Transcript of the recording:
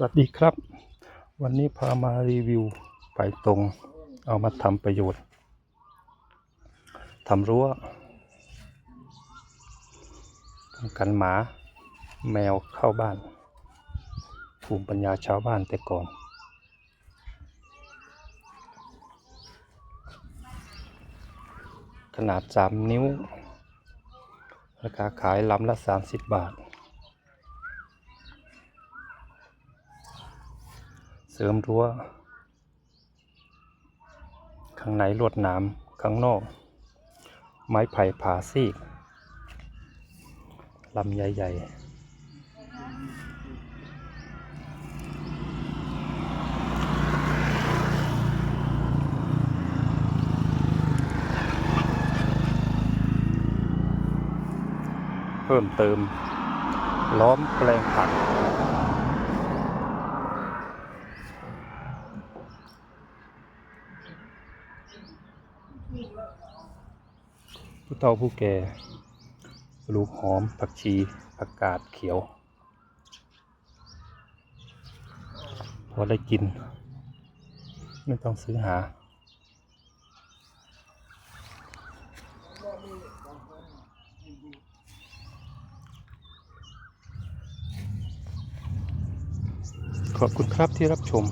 สวัสดีครับ วันนี้พามารีวิวไปตรง เอามาทำประโยชน์ทำรั้วป้องกันหมา แมวเข้าบ้าน ภูมิปัญญาชาวบ้านแต่ก่อน ขนาด 3 นิ้ว ราคาขายลำละ 30 บาท สริมรั้ว ข้างในลวดหนามข้างนอก ไม้ไผ่ผาซีกลำใหญ่ๆเพิ่มเติม ล้อมแปลงผัก ผู้เฒ่าผู้แก่ปลูกหอม ผักชี ผักกาดเขียว พอได้กิน ไม่ต้องซื้อหา ขอบคุณครับที่รับชม